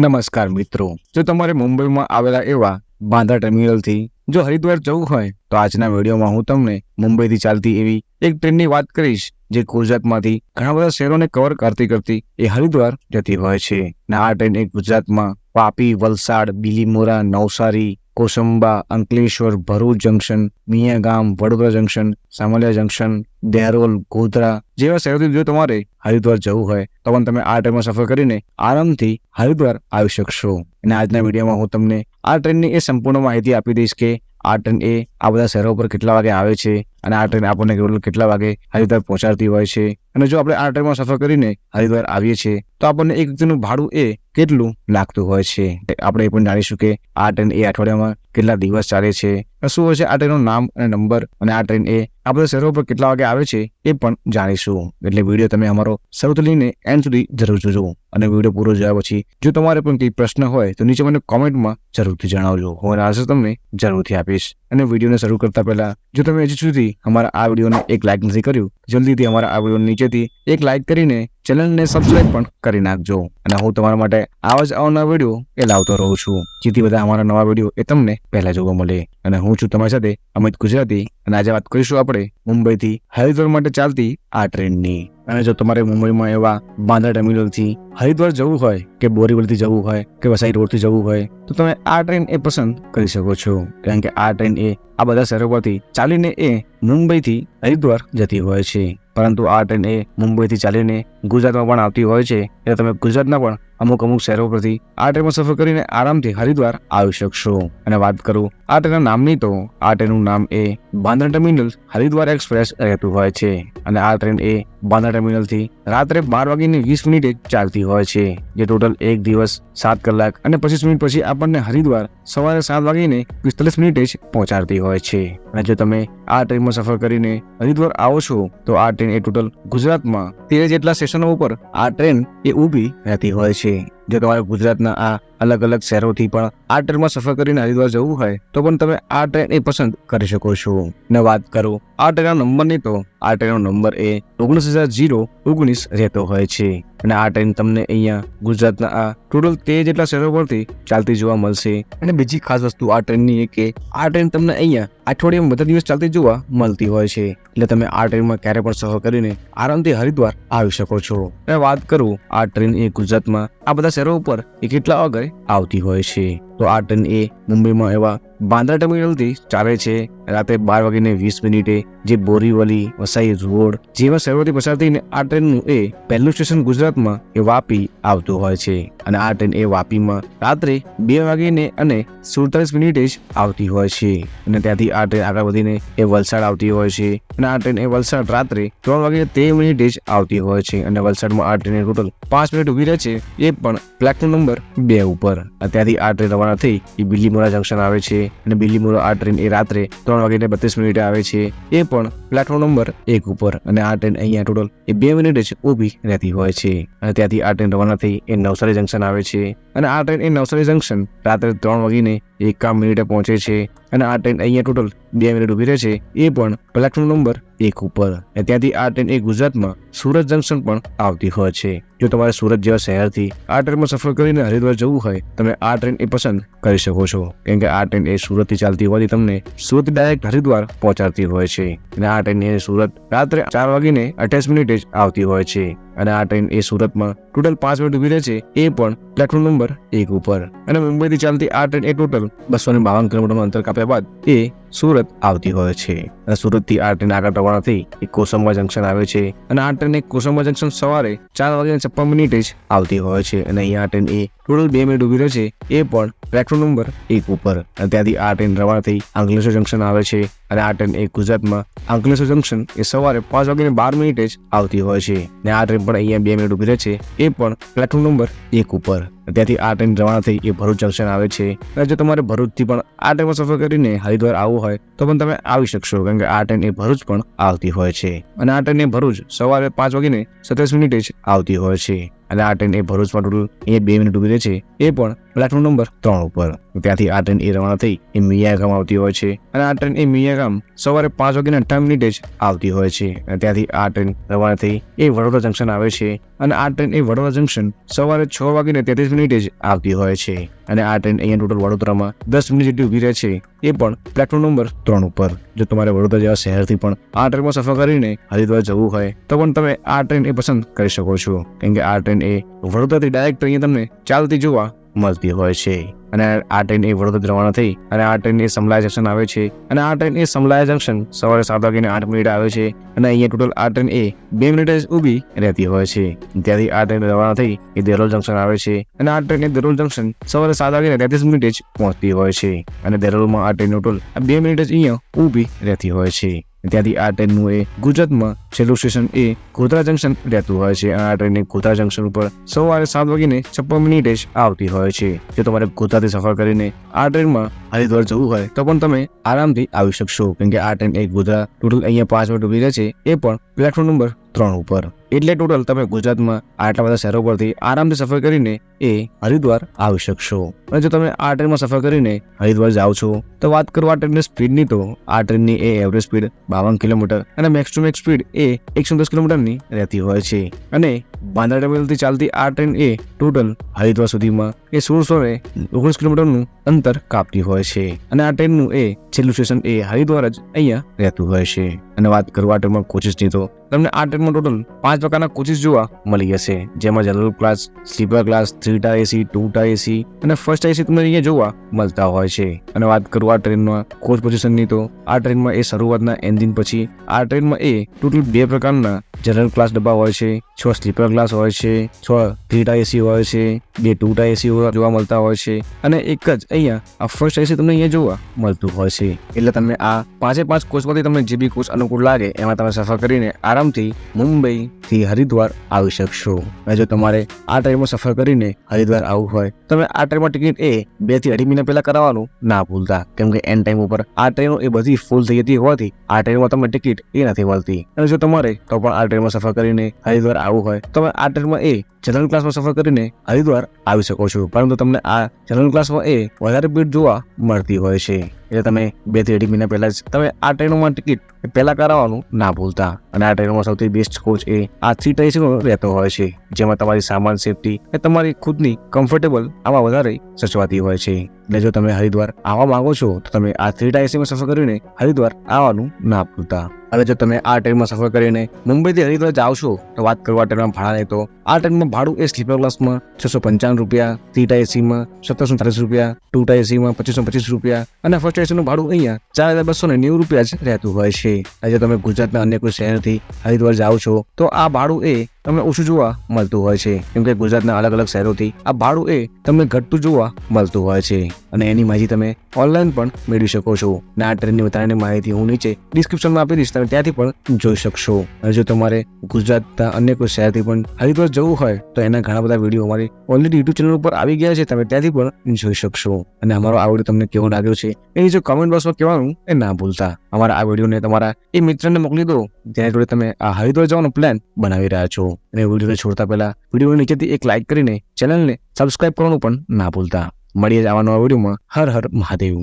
નમસ્કાર મિત્રો. જો તમારે મુંબઈમાં આવેલા એવા બાંદ્રા ટર્મિનલથી જો હરિદ્વાર જવું હોય, તો આજના વિડીયોમાં હું તમને મુંબઈથી ચાલતી એવી એક ટ્રેનની વાત કરીશ, જે ગુજરાતમાંથી ઘણા બધા શહેરોને કવર કરતી કરતી એ હરિદ્વાર જતી હોય છે. ને આ ટ્રેન એક ગુજરાતમાં Vapi Valsad, Bilimora, Navsari Kosamba, Ankleshwar, Bharuch junction, Miyagam, Vadodara junction, Samlaya junction Dehrol Godhra જેવા શહેરોથી જો તમારે હરિદ્વાર જવું હોય, તો પણ તમે આ ટ્રેનમાં સફર કરીને આરામથી હરિદ્વાર આવી શકશો. અને આજના વિડીયોમાં હું તમને આ ટ્રેનની એ સંપૂર્ણ માહિતી આપી દઈશ કે આ ટ્રેન એ આ બધા શહેરો પર કેટલા વાગે આવે છે અને આ ટ્રેન આપણને કેટલા વાગે હરિદ્વાર પહોંચાડતી હોય છે? અને જો આપણે આ ટ્રેનમાં સફર કરીને હરિદ્વાર આવીએ છીએ, તો આપણને એક વ્યક્તિનું ભાડું એ કેટલું લાગતું હોય છે? આપણે એ પણ જાણીશું કે આ ટ્રેન એ અઠવાડિયામાં કેટલા દિવસ ચાલે છે? શું હોય છે? આ ટ્રેનનું નામ અને નંબર અને આ ટ્રેન એ આ બધા શહેરો પર કેટલા વાગે આવે છે એ પણ જાણીશું. એટલે વીડિયો તમે અમારો શરૂથી લઈને એન્ડ સુધી જરૂર જોજો. અને વીડિયો પૂરો જોયા પછી જો તમારે પણ કંઈ પ્રશ્ન હોય તો નીચે મને કોમેન્ટમાં જરૂરથી જણાવજો. હું એના આન્સર તમને જરૂરથી આપીશ. અને વિડીયોને શરૂ કરતા પહેલા જો તમે હજી સુધી અમારા આ વિડીયોને એક લાઇક નથી કર્યું, જલ્દીથી અમારા આ વીડિયો નીચેથી એક લાઇક કરીને ચેનલને સબસ્ક્રાઇબ પણ કરી નાખજો. અને હું તમારા માટે આવા જ આવનાર વીડિયો એ લાવતો રહું છું. જેથી બધા અમારા નવા વીડિયો એ તમને પહેલા જોવા મળે. અને હું છું તમારી સાથે અમિત ગુજરાતી. અને આજે વાત કરીશું આપણે મુંબઈથી હરિદ્વાર માટે ચાલતી આ ટ્રેનની. અને જો તમારે મુંબઈમાં એવા બાંદ્રા ટર્મિનલથી હરિદ્વાર જવું હોય, કે બોરીવલીથી જવું હોય, કે વસાઈ રોડથી જવું હોય, તો તમે આ ટ્રેન એ પસંદ કરી શકો છો. કારણ કે આ ટ્રેન એ આ બધા શહેરો પરથી ચાલીને એ મુંબઈથી હરિદ્વાર જતી હોય છે. પરંતુ આ ટ્રેન એ મુંબઈથી ચાલીને ગુજરાતમાં પણ આવતી હોય છે. એટલે તમે ગુજરાતના પણ અમુક અમુક શહેરો પરથી આ ટ્રેનમાં સફર કરીને આરામથી હરિદ્વાર આવી શકશો. અને વાત કરું આ ટ્રેનના નામની, તો આ ટ્રેનનું નામ એ બાંદ્રા ટર્મિનલ હરિદ્વાર એક્સપ્રેસ રહેતું હોય છે. અને આ ટ્રેન એ બાંદ્રા ટર્મિનલથી રાત્રે બાર વાગીને વીસ મિનિટે ચાલતી હોય છે, જે ટોટલ એક દિવસ, સાત કલાક અને પચીસ મિનિટ પછી આપણને હરિદ્વાર સવારે સાત વાગીને પિસ્તાલીસ મિનિટે જ પહોંચાડતી હોય છે. અને જો તમે આ ટ્રેનમાં સફર કરીને હરિદ્વાર આવો છો, તો આ ટ્રેન એ ટોટલ ગુજરાતમાં તેર જેટલા સ્ટેશનો ઉપર આ ટ્રેન એ ઊભી રહેતી હોય છે. જો તમારે ગુજરાતના આ અલગ અલગ શહેરોથી પણ આ ટ્રેનમાં સફર કરીને હરિદ્વાર જવું હોય, તો પણ તમે આ ટ્રેન એ પસંદ કરી શકો છો. ને વાત કરું આ ટ્રેનનો નંબર નહીં તો આ ટ્રેનનો નંબર એ ઓગણીસ હજાર જીરો ઓગણીસ રહેતો હોય છે. અને આ ટ્રેન તમને અહીંયા ગુજરાતના આ ટોટલ તેર જેટલા શહેરો પરથી ચાલતી જોવા મળશે. અને બીજી ખાસ વસ્તુ આ ટ્રેનની એ કે આ ટ્રેન તમને અહીંયા અઠવાડિયામાં બધા દિવસ ચાલતી જોવા મળતી હોય છે. એટલે તમે આ ટ્રેનમાં ક્યારે પણ સફર કરીને આરામથી હરિદ્વાર આવી શકો છો. અને વાત કરું આ ટ્રેન એ ગુજરાતમાં આ બધા શહેરો ઉપર એ કેટલા વાગે આવતી હોય છે. તો આ ટ્રેન એ મુંબઈમાં એવા બાંદ્રા ટર્મિનલથી ચાલે છે. રાતે બાર વાગીને વીસ મિનિટે જે બોરીવલી, વસાઈ રોડ જેવા શહેરોથી પસાર થઈને આ ટ્રેનનું એ પહેલું સ્ટેશન ગુજરાતમાં એ વાપી આવતું હોય છે. અને આ ટ્રેન એ વાપીમાં રાત્રે બે વાગીને અને સુડતાલીસ મિનિટે જ આવતી હોય છે. અને ત્યાંથી આ ટ્રેન આગળ વધીને એ વલસાડ આવતી હોય છે. અને આ ટ્રેન એ વલસાડ રાત્રે ત્રણ વાગે તેર મિનિટે જ આવતી હોય છે. અને વલસાડમાં આ ટ્રેન ટોટલ પાંચ મિનિટ ઊભી રહે છે. એ પણ પ્લેટફોર્મ નંબર બે ઉપર. ત્યાંથી આ ટ્રેન રવાના થઈ એ બિલ્લીમોરા જંકશન આવે છે. અને બિલ્લીમોરા આ ટ્રેન એ રાત્રે ત્રણ વાગીને બત્રીસ મિનિટે આવે છે. એ પણ પ્લેટફોર્મ નંબર એક ઉપર અને આ ટ્રેન અહીંયા ટોટલ એ બે મિનિટ જ ઊભી રહેતી હોય છે. અને ત્યાંથી આ ટ્રેન રવાના થઈ એ નવસારી જંકશન આવે છે. અને આ ટ્રેન એ નવસારી જંકશન રાત્રે ત્રણ વાગીને એકાવન મિનિટે પહોંચે છે. અને આ ટ્રેન અહીંયા ટોટલ બે મિનિટ ઊભી રહે છે. એ પણ પ્લેટફોર્મ નંબર એક ઉપર. અને ત્યાંથી આ ટ્રેન એ ગુજરાતમાં સુરત જંકશન પણ આવતી હોય છે. જો તમારે સુરત જેવા શહેરથી આ ટ્રેનમાં સફર કરીને હરિદ્વાર જવું હોય, તમે આ ટ્રેન એ પસંદ કરી શકો છો. કેમ કે આ ટ્રેન એ સુરતથી ચાલતી હોવાથી તમને સુરત ડાયરેક્ટ હરિદ્વાર પહોંચાડતી હોય છે. અને આ ટ્રેનની સુરત રાત્રે ચાર વાગીને અઠ્યાસ મિનિટે જ આવતી હોય છે. અને આ ટ્રેન એ સુરતમાં ટોટલ પાંચ મિનિટ ઊભી રહે છે, એ પણ પ્લેટફોર્મ નંબર એક ઉપર. અને મુંબઈથી ચાલતી આ ટ્રેન એ ટોટલ બસો ને બાવન કિલોમીટરનું અંતર કાપ્યા બાદ એ સુરત આવતી હોય છે. અને સુરતથી આ ટ્રેન આગળ રવાના થઈ એ કોસંબા જંકશન આવે છે. અને આ ટ્રેન કોસંબા જંકશન સવારે ચાર વાગ્યા છપ્પન મિનિટે જ આવતી હોય છે. અને અહીંયા આ ટ્રેન એ ટોટલ બે મિનિટ ઊભી રહે છે, એ પણ પ્લેટફોર્મ નંબર એક ઉપર. અને ત્યાંથી આ ટ્રેન રવાના થઈ અંકલેશ્વર જંકશન આવે છે. અને આ ટ્રેન એ ગુજરાતમાં અંકલેશ્વર જંકશન એ સવારે પાંચ વાગ્યાને બાર મિનિટે જ આવતી હોય છે. ને આ ટ્રેન પણ અહીંયા બે મિનિટ ઊભી રહે છે. એ પણ પ્લેટફોર્મ નંબર એક ઉપર. ત્યાંથી આ ટ્રેન રવાના થઈ એ ભરૂચ જંકશન આવે છે. અને જો તમારે ભરૂચથી પણ આ ટ્રેનમાં સફર કરીને હરિદ્વાર આવવું હોય, તો પણ તમે આવી શકશો, કારણ કે આ ટ્રેન એ ભરૂચ પણ આવતી હોય છે. અને આ ટ્રેન એ ભરૂચ સવારે પાંચ વાગીને સત્યાવીસ મિનિટે જ આવતી હોય છે. અને આ ટ્રેન એ ભરૂચમાં ટોટલ એ બે મિનિટ ઊભી રહે છે, એ પણ પ્લેટફોર્મ નંબર ત્રણ ઉપર. ત્યાંથી આ ટ્રેન એ રવાના થઈ એ મિયાગામ આવતી હોય છે. અને આ ટ્રેન એ મિયાગામ સવારે પાંચ વાગીને અઠ્ઠાવન મિનિટે જ આવતી હોય છે. અને ત્યાંથી આ ટ્રેન રવાના થઈ એ વડોદરા જંકશન આવે છે. અને આ ટ્રેન એ વડોદરા જંકશન સવારે છ વાગીને તેત્રીસ તેત્રીસ મિનિટે જ આવતી હોય છે. અને આ ટ્રેન અહીંયા ટોટલ વડોદરામાં દસ મિનિટ જેટલી ઊભી રહે છે, એ પણ પ્લેટફોર્મ નંબર ત્રણ ઉપર. જો તમારે વડોદરા જેવા શહેરથી પણ આ ટ્રેનમાં સફર કરીને હરિદ્વાર જવું હોય, તો પણ તમે આ ટ્રેન એ પસંદ કરી શકો છો. કેમ કે આ ટ્રેન એ વડોદરાથી ડાયરેક્ટ અહીંયા તમને ચાલતી જોવા મળતી હોય છે. અને આ ટ્રેન એ વડોદરા રવાના થઈ અને આ ટ્રેન એ સમલાય જંકશન આવે છે. અને આ ટ્રેન એ સમલાય જંકશન સવારે સાત વાગીને આઠ મિનિટ આવે છે અને અહીંયા ટોટલ આ ટ્રેન એ બે મિનિટ જ ઊભી રહેતી હોય છે. ત્યાંથી આ ટ્રેન રવાના થઈ એ દેરોલ જંકશન આવે છે અને આ ટ્રેન એ દેરોલ જંકશન સવારે સાત વાગીને તેત્રીસ મિનિટે જ પહોંચતી હોય છે. અને દેરોલમાં આ ટ્રેન ટોટલ બે મિનિટ જ અહીંયા ઊભી રહેતી હોય છે. ત્યાંથી આ ટ્રેનનું એ ગુજરાતમાં છેલ્લું સ્ટેશન એ ગોધરા જંકશન રહેતું હોય છે આ ટ્રેન ગોધરા જંકશન ઉપર સવારે સાત વાગીને છપ્પન મિનિટે જ આવતી હોય છે. જો તમારે ગોધરાથી સફર કરીને આ ટ્રેનમાં હરિદ્વાર જવું હોય તો પણ તમે આરામથી આવી શકશો. કેમ કે આ ટ્રેન એ ગુજરાત ટોટલ અહીંયા પાંચ મિનિટ ઊભી રહે છે. એ પણ પ્લેટફોર્મ નંબર ત્રણ ઉપર. એટલે ટોટલ તમે ગુજરાતમાં આટલા બધા શહેરો પરથી આરામથી સફર કરીને એ હરિદ્વાર આવી શકશો. અને જો તમે આ ટ્રેનમાં સફર કરીને હરિદ્વાર જાઓ છો, તો વાત કરો આ ટ્રેનની સ્પીડની તો આ ટ્રેનની એ એવરેજ સ્પીડ બાવન કિલોમીટર અને મેક્સ ટુ મેક્સ સ્પીડ એ એકસો દસ કિલોમીટરની રહેતી હોય છે. અને બાંદ્રા ટર્મિનલથી ચાલતી આ ટ્રેન એ ટોટલ હરિદ્વાર સુધીમાં એ સોળસો ને ઓગણીસ કિલોમીટરનું અંતર કાપતી હોય છે. અને આ ટ્રેનનું એ છેલ્લું સ્ટેશન એ હરિદ્વાર જ અહીંયા રહેતું હોય છે. અને વાત કરું આ ટ્રેનમાં કોચિસની તો, તમને આ ટ્રેનમાં ટોટલ પાંચ પ્રકારના કોચિસ જોવા મળી જશે. જેમાં general class sleeper class three tier AC two tier AC અને ફર્સ્ટ એસી તમને અહીંયા જોવા મળતા હોય છે. અને વાત કરું આ ટ્રેનમાં કોચ પોઝિશનની તો, આ ટ્રેનમાં એ શરૂઆતના એન્જિન પછી આ ટ્રેનમાં એ ટોટલ બે પ્રકારના જનરલ ક્લાસ ડબ્બા હોય છે, છ સ્લીપર ક્લાસ હોય છે, છ થ્રી ટાર એસી હોય છે, બે ટુ ટાર એસી જોવા મળતા હોય છે અને એક જ અહીંયા આ ફર્સ્ટ એસી તમને અહીંયા જોવા મળતું હોય છે. એટલે તમે આ પાંચે પાંચ કોચમાંથી તમને જે બી કોચ અનુકૂળ લાગે, એમાં તમે સફર કરીને આરામથી મુંબઈ થી હરિદ્વાર આવી શકશો. અને જો તમારે આ ટ્રેનમાં સફર કરીને હરિદ્વાર આવવું હોય, તમે આ ટ્રેનમાં ટિકિટ એ બેથી અઢી મહિના પહેલા કરાવવાનું ના ભૂલતા. કેમ કે એન ટાઈમ ઉપર આ ટ્રેનો એ બધી ફૂલ થઈ જતી હોવાથી આ ટ્રેનમાં તમને ટિકિટ એ નથી મળતી. અને જો તમારે તો પણ આ ટ્રેનમાં સફર કરીને હરિદ્વાર આવવું હોય. તો આ ટ્રેનમાં એ જનરલ ક્લાસમાં સફર કરીને હરિદ્વાર આવી શકો છો. પરંતુ તમને આ જનરલ ક્લાસમાં એ વધારે ભીડ જોવા મળતી હોય છે. એટલે તમે બેથી અઢી મહિના પહેલા જ તમે આ ટ્રેનોમાં ટિકિટ પહેલા કરાવવાનું ના ભૂલતા. અને આ ટ્રેનોમાં સૌથી બેસ્ટ કોચ એ આ થ્રી ટાઈસનો રહેતો હોય છે. જેમાં તમારી સામાન સેફટી એ તમારી ખુદની કમ્ફર્ટેબલ આમાં વધારે સચવાતી હોય છે. એટલે જો તમે હરિદ્વાર આવવા માંગો છો, તો તમે આ થ્રી ટાઈસીમાં સફર કરીને હરિદ્વાર આવવાનું ના ભૂલતા. અને જો તમે આ ટ્રેનમાં સફર કરીને મુંબઈથી હરિદ્વાર જાઓ છો, તો વાત કરવા ટ્રેનમાં નહીં તો આ ટ્રેનમાં ભાડું એ સ્લીપર ક્લાસમાં છસો પંચાવન રૂપિયા થ્રી ટાઈ એસીમાં સત્તરસો ચાલીસ રૂપિયા ટુ ટાઈ એસીમાં પચીસો પચીસ રૂપિયા અને ફર્સ્ટ એસીનું ભાડું અહીંયા ચાર હજાર બસો ને નેવું રૂપિયા જ રહેતું હોય છે. આજે તમે ગુજરાતના અન્ય કોઈ શહેરથી હરિદ્વાર જાઓ છો, તો આ ભાડું એ તમને ઓછું જોવા મળતું હોય છે. કેમ કે ગુજરાતના અલગ અલગ શહેરોથી આ ભાડું એ તમને ઘટતું જોવા મળતું હોય છે. અને એની માહિતી તમે ઓનલાઈન પણ મેળવી શકો છો. અને આ ટ્રેનની વધારાની માહિતી હું નીચે ડિસ્ક્રિપ્શનમાં આપી દઈશ તમે ત્યાંથી પણ જોઈ શકશો. અને જો તમારે ગુજરાતના અન્ય કોઈ શહેરથી પણ હરિદ્વાર જવું હોય તો એના ઘણા બધા વીડિયો અમારી ઓલરેડી યુટ્યુબ ચેનલ ઉપર આવી ગયા છે. તમે ત્યાંથી પણ જોઈ શકશો. અને અમારો આ વીડિયો તમને કેવો લાગ્યો છે એ જો કમેન્ટ બોક્સમાં કહેવાનું એ ના ભૂલતા. અમારા આ વિડીયોને તમારા એ મિત્રને મોકલી દો. જેના જોડે તમે આ હરિદ્વાર જવાનો પ્લાન બનાવી રહ્યા છો. અને વીડિયો છોડતા પહેલા વીડિયો નીચેથી એક લાઇક કરીને ચેનલને સબસ્ક્રાઇબ કરવાનું પણ ના ભૂલતા. મળીએ જ આવા નવા વિડીયોમાં હર હર મહાદેવ.